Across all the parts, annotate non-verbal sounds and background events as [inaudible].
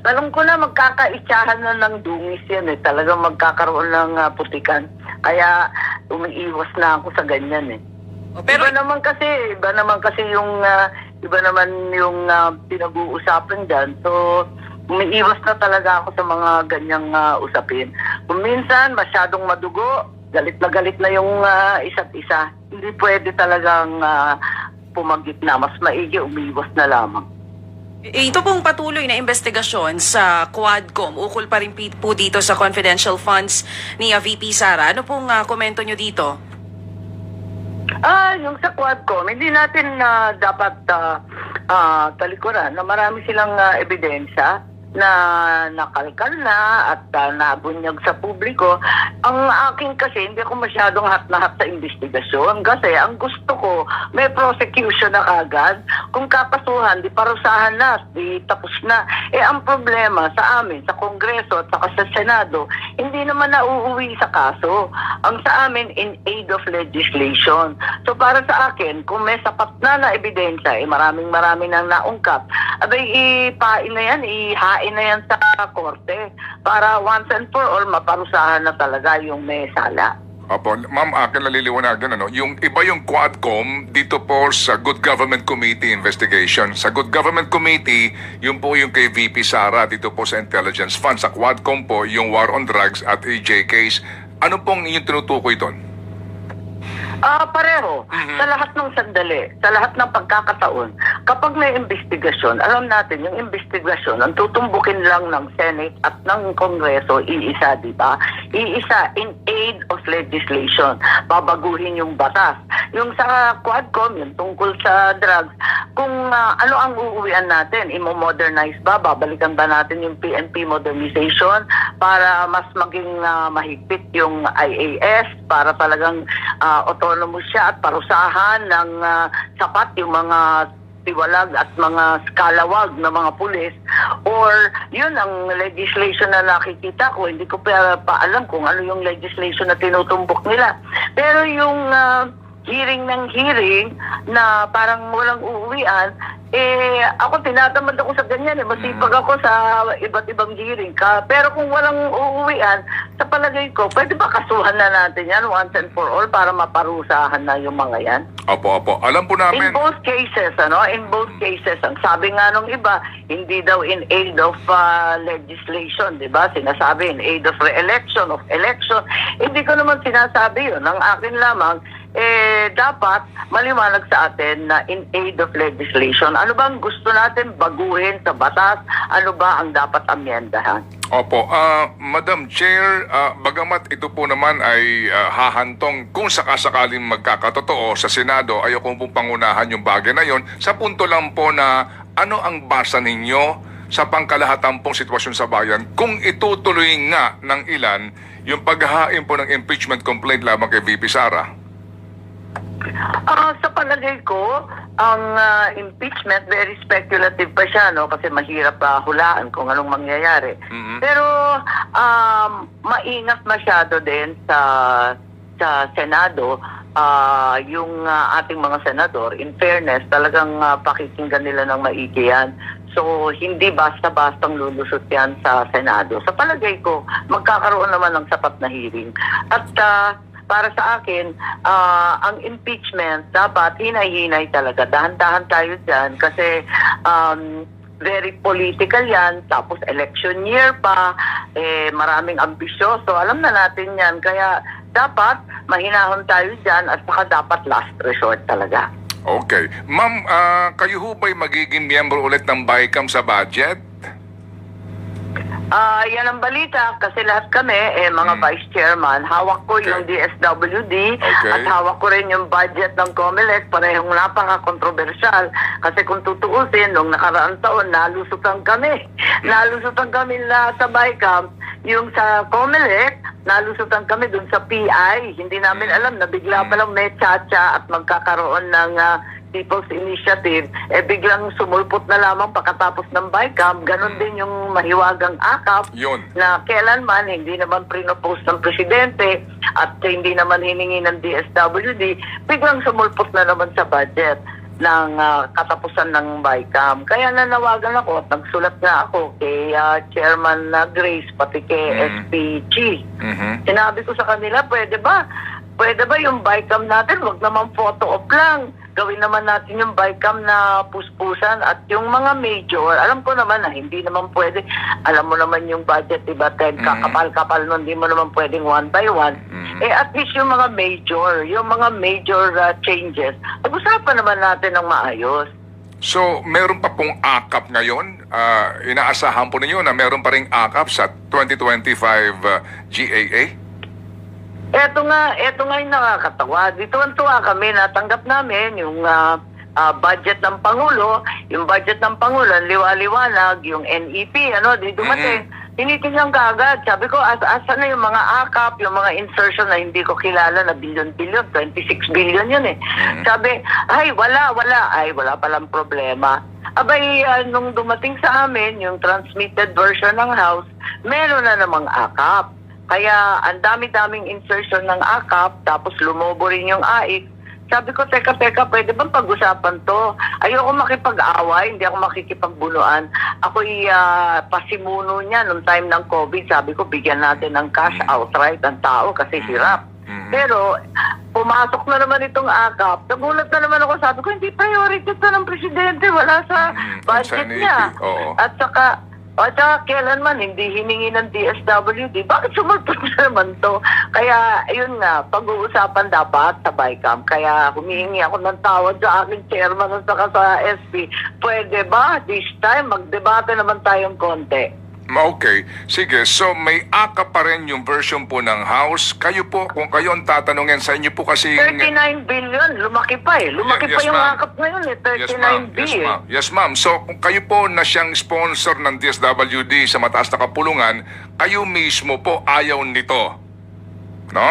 Alam ko na magkakaitsahan na ng dungis yan eh. Talagang magkakaroon ng ah, putikan. Kaya umiiwas na ako sa ganyan eh. O, Pero iba naman kasi, iba naman kasi yung ah, iba naman yung ah, pinag-uusapan diyan. So umiiwas na talaga ako sa mga ganyang ah, usapin. Kung minsan masyadong madugo, galit na galit na yung ah, isa't isa. Hindi pwede talagang ah, pumagit na. Mas maigi umiiwas na lamang. Eh, ito pong patuloy na investigasyon sa Quadcom, ukol pa rin po dito sa confidential funds ni ah, VP Sara. Ano pong ah, komento nyo dito? Ah, yung sa Quadcom, hindi natin na dapat ah, ah, talikuran na marami silang ah, ebidensya na nakalkal na at uh, nabunyag sa publiko. Ang akin kasi, hindi ako masyadong hat na hat sa investigasyon kasi ang gusto ko, may prosecution na kagad. Kung kakasuhan, di parusahan na, di tapos na. Eh, ang problema sa amin, sa Kongreso at saka sa Senado, hindi naman nauuwi sa kaso. Ang sa amin, in aid of legislation. So para sa akin, kung may sapat na na ebidensya, eh maraming maraming nang naungkap, abay ipain na yan, ihain na yan sa korte para once and for all maparusahan na talaga yung may sala. Opo, ma'am, akin naliliwanagan, ano, yung iba yung Quadcom dito po sa Good Government Committee investigation. Sa Good Government Committee, yun po yung kay VP Sara dito po sa Intelligence Fund. Sa Quadcom po, yung War on Drugs at AJ case. Ano pong yung tinutukoy doon? Ah, pareho. Sa lahat ng sandali, sa lahat ng pagkakataon, kapag may investigasyon, alam natin, yung investigasyon, ang tutumbukin lang ng Senate at ng Kongreso, iisa, di ba? Iisa in aid of legislation. Babaguhin yung batas. Yung sa Quadcom, yung tungkol sa drugs, kung ah, ano ang uuwian natin, imo-modernize ba? Babalikan ba natin yung PNP modernization para mas maging ah, mahigpit yung IAS para talagang ah, autonomous siya at parusahan ng ah, sapat yung mga tiwalag at mga skalawag na mga pulis or yun ang legislation na nakikita ko hindi ko pa, pa alam kung ano yung legislation na tinutumbok nila pero yung ah, hearing ng hearing na parang walang uuwian, eh, ako tinatamad ako sa ganyan eh. Masipag ako sa iba't ibang hearing ka. Pero kung walang uuwian, sa palagay ko, pwede ba kasuhan na natin yan once and for all para maparusahan na yung mga yan? Opo, opo. Alam po In namin... both cases, ano, in both cases, ang sabi nga nung iba, hindi daw in aid of uh, legislation, di ba? Sinasabi in aid of re-election, of election. Hindi ko naman sinasabi yun. Ang akin lamang, eh, dapat maliwanag sa atin na in aid of legislation. Ano ba ang gusto natin baguhin sa batas? Ano ba ang dapat amyendahan? Opo, ah, Madam Chair, ah, bagamat ito po naman ay ah, hahantong kung sakasakaling magkakatotoo sa Senado, ayoko pong pangunahan yung bagay na yon. Sa punto lang po na ano ang basa ninyo sa pangkalahatan pong sitwasyon sa bayan kung itutuloy nga ng ilan yung paghahain po ng impeachment complaint lamang kay VP Sara. Ah, sa palagay ko, ang ah, impeachment very speculative pa siya no kasi mahirap pa hulaan kung anong mangyayari. Mhm. Pero um maingat masyado din sa sa Senado ah, yung ah, ating mga senador in fairness talagang ah, pakikinggan nila ng maigi yan. So hindi basta-bastang lulusot yan sa Senado. Sa palagay ko magkakaroon naman ng sapat na hearing. At ah, para sa akin, ah, ang impeachment dapat hinay-hinay talaga. Dahan-dahan tayo dyan kasi um, very political yan. Tapos election year pa, eh, maraming ambisyoso. Alam na natin yan. Kaya dapat mahinahon tayo dyan at saka dapat last resort talaga. Okay. Ma'am, ah, kayo ho ba'y magiging miyembro ulit ng BICAM sa budget? Ah, yan ang balita kasi lahat kami eh mga Hmm. vice chairman, hawak ko Okay. yung DSWD Okay. at hawak ko rin yung budget ng COMELEC, parehong napaka-controversial kasi kung tutuusin nung nakaraang taon nalusutan kami. Hmm. Nalusutan kami lahat sa BICAM, yung sa COMELEC, nalusutan kami dun sa PI. Hindi namin Hmm. alam na bigla pa lang may tsa-tsa at magkakaroon ng ah, People's Initiative, eh biglang sumulpot na lamang pagkatapos ng BICAM. Ganon din yung mahiwagang akap Yun. na kailanman hindi naman prinopose ng presidente at hindi naman hiningi ng DSWD, biglang sumulpot na naman sa budget. ng ah, katapusan ng BICAM. Kaya nanawagan ako at nagsulat nga ako kay ah, Chairman na Grace pati kay Mm. SPG. Mhm. Sinabi ko sa kanila, pwede ba? Pwede ba yung BICAM natin, wag naman photo op lang. Gawin naman natin yung BICAM na puspusan at yung mga major. Alam ko naman na hindi naman pwede. Alam mo naman yung budget, diba? Ted, Mhm. kakapal-kapal nun, hindi mo naman pwedeng one by one. Mhm. Eh at least yung mga major, yung mga major uh, changes, pag-usapan naman natin ng maayos. So, meron pa pong akap ngayon. Ah, inaasahan po ninyo na meron pa ring akap sa 2025 ah, GAA? Eto nga, eto nga yung nakakatawa. Dito ang tuwa kami, natanggap namin yung ah, ah, budget ng Pangulo, yung budget ng Pangulo, ang liwa-liwanag, yung NEP, ano, di dumating. Tinitingnan ka agad. Sabi ko, as asa na yung mga akap, yung mga insertion na hindi ko kilala na billion-billion, 26 billion yun eh. Sabi, ay, wala, wala. Ay, wala palang problema. Abay, ah, nung dumating sa amin, yung transmitted version ng House, meron na namang akap. Kaya ang dami-daming insertion ng AKAP, tapos lumobo rin yung AIC. Sabi ko, teka, teka, pwede bang pag-usapan to? Ayoko makipag-away, hindi ako makikipagbunuan. Ako'y ah, pasimuno niya nung time ng COVID. Sabi ko, bigyan natin ng cash outright ang tao kasi hirap. Mhm. Pero, pumasok na naman itong AKAP. Nagulat na naman ako. Sabi ko, hindi priority to ng presidente. Wala sa budget niya. At saka, at saka kailanman hindi hiningi ng DSWD. Bakit [laughs] sumulpot na naman to? Kaya, ayun nga, pag-uusapan dapat sa BICAM. Kaya humihingi ako ng tawad sa aking chairman at saka sa SP. Pwede ba this time magdebate naman tayong konti? Okay. Sige. So, may akap pa rin yung version po ng House. Kayo po, kung kayo ang tatanungin sa inyo po kasi... 39 billion, lumaki pa eh. Lumaki Yes, pa yung akap ngayon eh, 39 Yes, ma'am. Yes, ma'am. Yes, ma'am. So, kung kayo po na siyang sponsor ng DSWD sa mataas na kapulungan, kayo mismo po ayaw nito. No?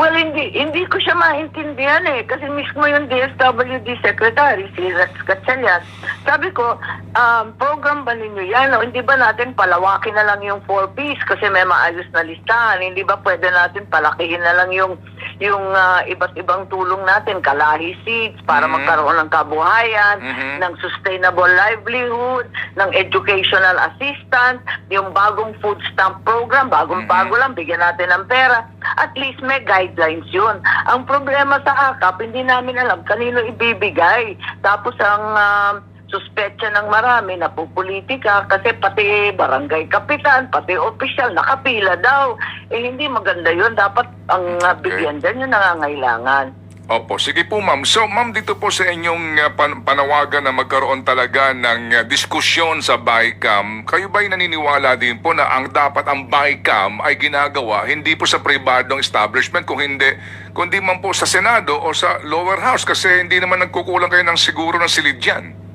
Well, hindi hindi ko siya maintindihan eh. Kasi mismo yung DSWD Secretary, si Rex Gatchalian, sabi ko, um, program ba ninyo yan? O hindi ba natin palawakin na lang yung 4Ps kasi may maayos na listahan? Hindi ba pwede natin palakihin na lang yung yung ah, iba't ibang tulong natin, kalahi seeds, para Mhm. magkaroon ng kabuhayan, Mhm. ng sustainable livelihood, ng educational assistance, yung bagong food stamp program, bagong-bago lang, bigyan natin ng pera. At least may guidelines yun. Ang problema sa AKAP, hindi namin alam kanino ibibigay. Tapos ang ah, suspetsya ng marami na pupolitika kasi pati barangay kapitan, pati opisyal, nakapila daw. Eh hindi maganda yun. Dapat ang ah, bigyan dyan yung nangangailangan. Opo, sige po ma'am. So ma'am, dito po sa inyong uh, pan- panawagan na magkaroon talaga ng uh, diskusyon sa BICAM, kayo ba'y naniniwala din po na ang dapat ang BICAM ay ginagawa hindi po sa pribadong establishment kung hindi kundi man po sa Senado o sa lower house kasi hindi naman nagkukulang kayo ng siguro ng silid dyan.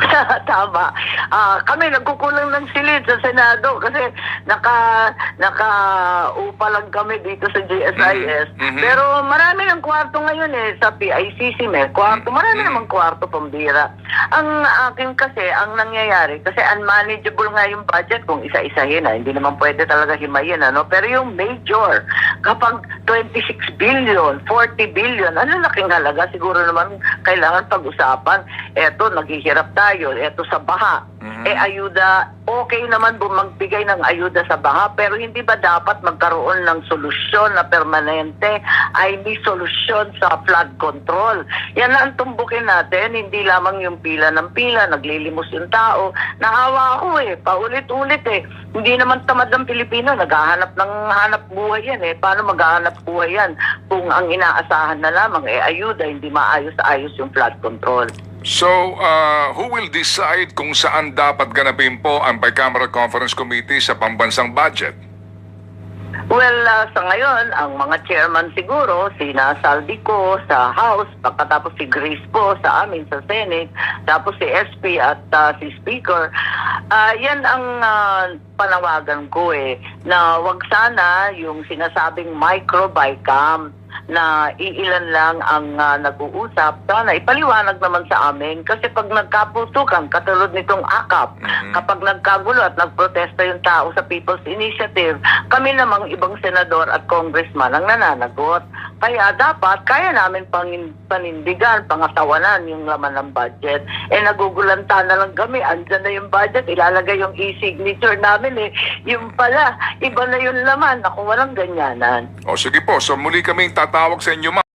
[laughs] Tama. Ah, kami nagkukulang ng silid sa Senado kasi naka naka upa lang kami dito sa GSIS. Mhm, mhm. Pero marami ng kwarto ngayon eh sa PICC may kwarto. Marami Mhm. namang kwarto pambira. Ang akin kasi ang nangyayari kasi unmanageable nga yung budget kung isa-isahin na hindi naman pwede talaga himayin ano. Pero yung major kapag 26 billion, 40 billion, ano laking halaga siguro naman kailangan pag-usapan. Eto naghihirap tayo, eto sa baha. Mhm. Eh ayuda, okay naman bu magbigay ng ayuda sa baha, pero hindi ba dapat magkaroon ng solusyon na permanente ay may solusyon sa flood control. Yan na ang tumbukin natin, hindi lamang yung pila ng pila, naglilimos yung tao. Nahawa ako eh, paulit-ulit eh. Hindi naman tamad ng Pilipino, naghahanap ng hanap buhay yan eh. Paano maghahanap buhay yan kung ang inaasahan na lamang eh ayuda, hindi maayos-ayos yung flood control. So, uh, who will decide kung saan dapat ganapin po ang Bicameral Conference Committee sa pambansang budget? Well, ah, sa ngayon, ang mga chairman siguro, si Saldi ko sa House, pagkatapos si Grace po sa amin sa Senate, tapos si SP at ah, si Speaker. Ah, yan ang ah, panawagan ko eh, na wag sana yung sinasabing micro-bicam na iilan lang ang ah, nag-uusap. Sana ipaliwanag naman sa amin kasi pag nagkaputukan, katulad nitong AKAP, Mhm. kapag nagkagulo at nagprotesta yung tao sa People's Initiative, kami namang ibang senador at congressman ang nananagot. Kaya dapat, kaya namin pangin, panindigan, pangatawanan yung laman ng budget. Eh, nagugulanta na lang kami. Andyan na yung budget, ilalagay yung e-signature namin eh. Yung pala, iba na yung laman. Ako, walang ganyanan. O sige po, so muli kaming tatawag sa inyo, ma'am.